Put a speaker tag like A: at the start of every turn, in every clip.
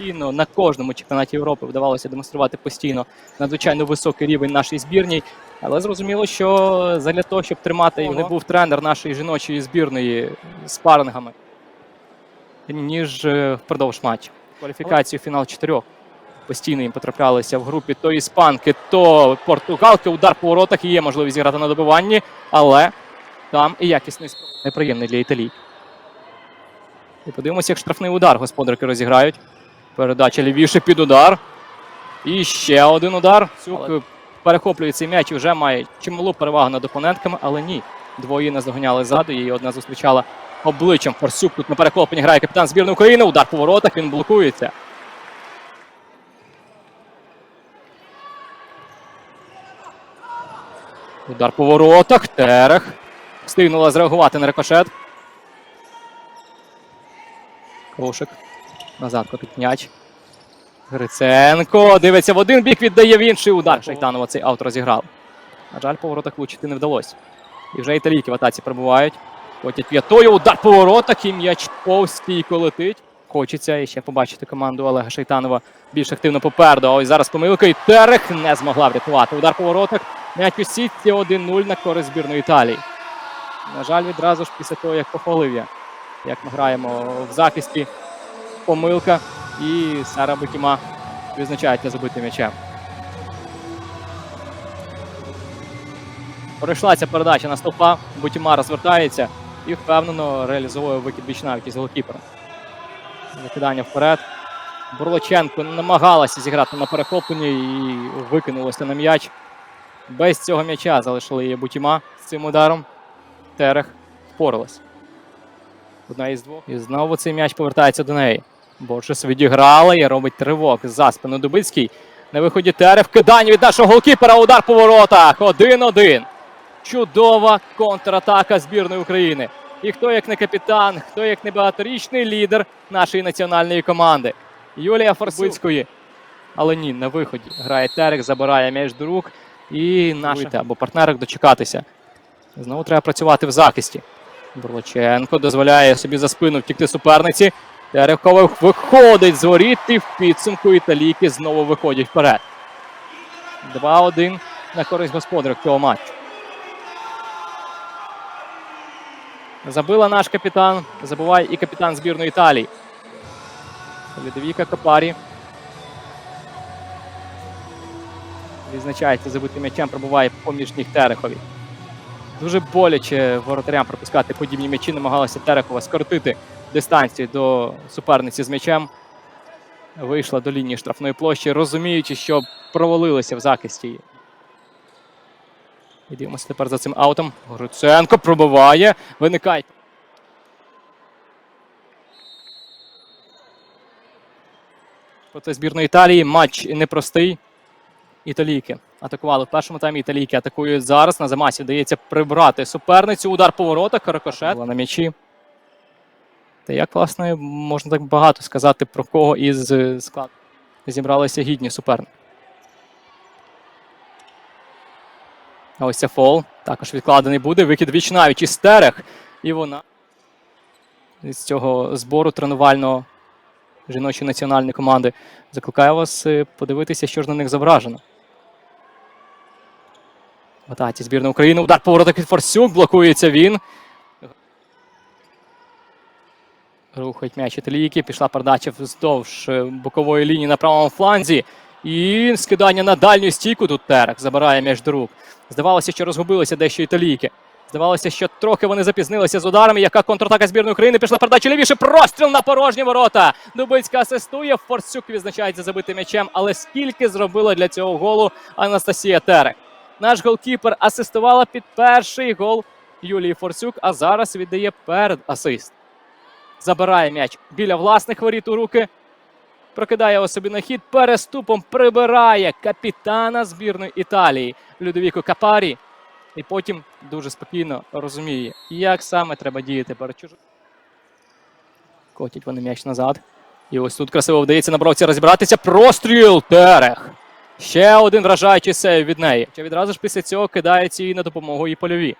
A: постійно на кожному чемпіонаті Європи вдавалося демонструвати постійно надзвичайно високий рівень нашій збірній. Але зрозуміло, що задля того, щоб тримати його, не був тренер нашої жіночої збірної з парингами, ніж е, впродовж матчу. Кваліфікацію фінал чотирьох. Постійно їм потраплялися в групі то іспанки, то португалки. Удар по воротах і є можливість зіграти на добиванні, але там і якісний неприємний для італій. І подивимося, як штрафний удар господарки розіграють. Передача лівіше під удар. І ще один удар. Цюк
B: Але-
A: перехоплює цей м'яч і вже має чималу перевагу над опонентками, але ні. Двоє наздоганяли ззаду, її одна зустрічала обличчям. Форсюк тут на перехопленні грає капітан збірної України. Удар по воротах, він блокується. Удар по воротах. Терех. Встигнула зреагувати на рикошет. Кошик. Назад котить м'яч. Гриценко дивиться в один бік, віддає в інший удар. Шайтанова цей аут розіграв. На жаль, по воротах влучити не вдалося. І вже італійки в атаці прибувають. Котять п'ятою, удар по воротах і м'яч повз стійко летить. Хочеться іще побачити команду Олега Шайтанова більш активно попереду. А ось зараз помилка і Терех не змогла врятувати. Удар по воротах. М'яч у сітці 1-0 на користь збірної Італії. На жаль, відразу ж після того, як похвалив я, як ми граємо в захисті, помилка і Сара Бекіма визначається забитим м'ячем. Пройшла ця передача на стовпа, Бутіма розвертається і впевнено реалізовує викид біч навіть із голкіпера. Закидання вперед. Бурлоченко намагалася зіграти на перехопленні і викинулося на м'яч. Без цього м'яча залишили її Бутіма з цим ударом. Терех впоралась. Одна із двох. І знову цей м'яч повертається до неї. Боршес відіграла і робить тривог за спину Дубицький. На виході Терех. Кидання від нашого голкіпера. Удар по воротах. 1-1. Чудова контратака збірної України. І хто як не капітан, хто як не багаторічний лідер нашої національної команди. Юлія Форсуцької. Але ні, на виході. Грає Терек, забирає м'яч до рук. І наша або партнерок дочекатися. Знову треба працювати в захисті. Бурлаченко дозволяє собі за спину втікти суперниці. Терехова виходить з воріт і в підсумку італійки знову виходять вперед. 2-1 на користь господарок цього матчу. Забила наш капітан. Забуває і капітан збірної Італії. Лідовіка Капарі. Відзначається забитим м'ячем, пробуває поміж ніг Терехові. Дуже боляче воротарям пропускати подібні м'ячі. Намагалася Терехова скоротити дистанцію до суперниці з м'ячем. Вийшла до лінії штрафної площі, розуміючи, що провалилися в захисті. І дивимося тепер за цим аутом. Гриценко пробиває. Виникає. Проти збірної Італії матч непростий. Італійки атакували в першому таймі. Італійки атакують зараз. На замасі вдається прибрати суперницю. Удар по воротах. Рикошет на м'ячі. Та як, власне, можна так багато сказати про кого із е, складу. Зібралися гідні суперники. А ось це фол. Також відкладений буде. Викид віч навіть із Терех. І вона з цього збору тренувального жіночої національної команди. Закликаю вас е, подивитися, що ж на них зображено. В атаці збірна України. Удар по воротах від Форсюк. Блокується він. Рухають м'яч італійки. Пішла передача вздовж е, бокової лінії на правому фланзі. І скидання на дальню стійку. Тут Терек забирає м'яч до рук. Здавалося, що розгубилися дещо італійки. Здавалося, що трохи вони запізнилися з ударами. Яка контратака збірної України? Пішла передача лівіше. Простріл на порожні ворота. Дубицька асистує. Форсюк відзначається забитим м'ячем. Але скільки зробила для цього голу Анастасія Терек? Наш голкіпер асистувала під перший гол Юлії Форсюк, а зараз віддає перед асист. Забирає м'яч біля власних воріт у руки. Прокидає його собі на хід. Переступом прибирає капітана збірної Італії Людовіко Капарі. І потім дуже спокійно розуміє, як саме треба діяти перед чужим. Котять вони м'яч назад. І ось тут красиво вдається на бровці розібратися. Простріл Терех. Ще один вражаючий сейв від неї. Чи відразу ж після цього кидається їй на допомогу і польові.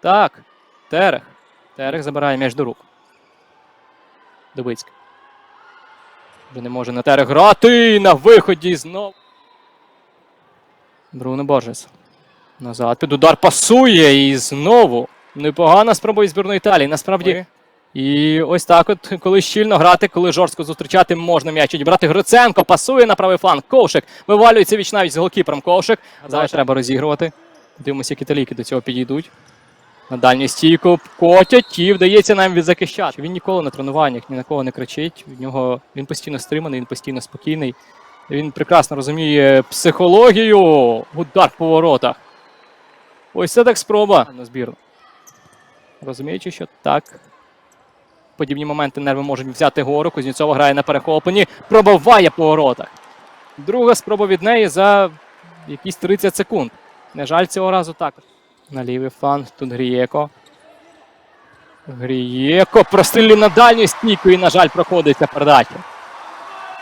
A: Так, Терех. Терех забирає м'яч до рук. Дубицька. Вже не може Натери грати. На виході знов. Бруно Боржес. Назад під удар пасує і знову. Непогана спроба із збірної Італії. Насправді. І ось так, от, коли щільно грати, коли жорстко зустрічати, можна м'яч відібрати. Гриценко пасує на правий фланг. Ковшик вивалюється віч навіть з голкіпером. Ковшик. Зараз треба розігрувати. Дивимося, як італійки до цього підійдуть. На дальню стійку котять і вдається нам відзахищати. Він ніколи на тренуваннях ні на кого не кричить. Від нього він постійно стриманий, він постійно спокійний. Він прекрасно розуміє психологію. Удар по воротах. Ось це так спроба на збірну. Розуміючи, що так. Подібні моменти нерви можуть взяти гору. Кузнєцова грає на перехопленні, пробиває по воротах. Друга спроба від неї за якісь 30 секунд. На жаль, цього разу також. На лівий фланг тут Грієко. Грієко прострілює на дальню стійку і, на жаль, проходить ця передача.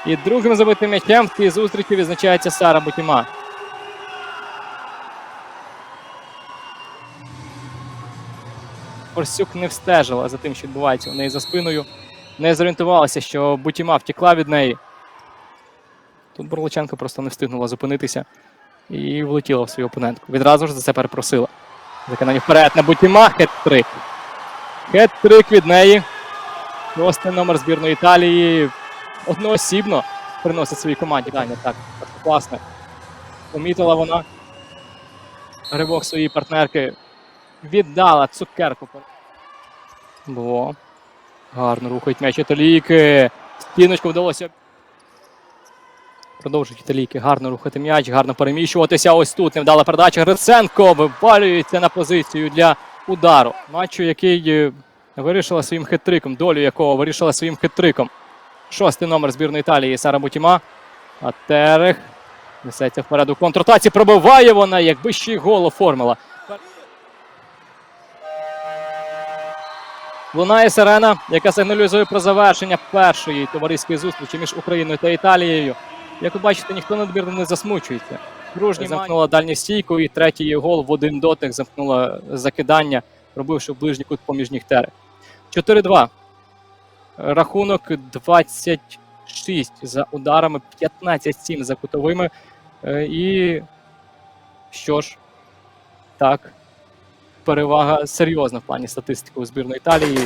A: І другим забитим м'ячем в цій зустрічі відзначається Сара Бутіма. Форсюк не встежила за тим, що відбувається у неї за спиною. Не зорієнтувалася, що Бутіма втекла від неї. Тут Борличенко просто не встигнула зупинитися і влетіла в свою опонентку. Відразу ж за це перепросила. Виконання вперед на Бутіма. Хет-трик. Хет-трик від неї. Шостий номер збірної Італії одноосібно приносить своїй команді. Даня, так, класно. Помітила вона. Ривок своєї партнерки. Віддала цукерку. Було. Гарно рухають м'яч італійки. Стіночку вдалося. Продовжують італійки гарно рухати м'яч, гарно переміщуватися. Ось тут невдала передача. Гриценко вивалюється на позицію для удару. Матчу, який е, вирішила своїм хитриком, долю якого вирішила своїм хитриком. Шостий номер збірної Італії Сара Бутіма. А Терех несеться вперед у контратаці. Пробиває вона, якби ще й гол оформила. Лунає сирена, яка сигналізує про завершення першої товариської зустрічі між Україною та Італією. Як ви бачите, ніхто надмірно не засмучується. Дружні замкнула дальню стійку, і третій гол в один дотик замкнула закидання, пробивши в ближній кут поміж ніг Тери. 4-2. Рахунок 26 за ударами, 15-7 за кутовими. Е, І що ж, так, перевага серйозна в плані статистики у збірної Італії.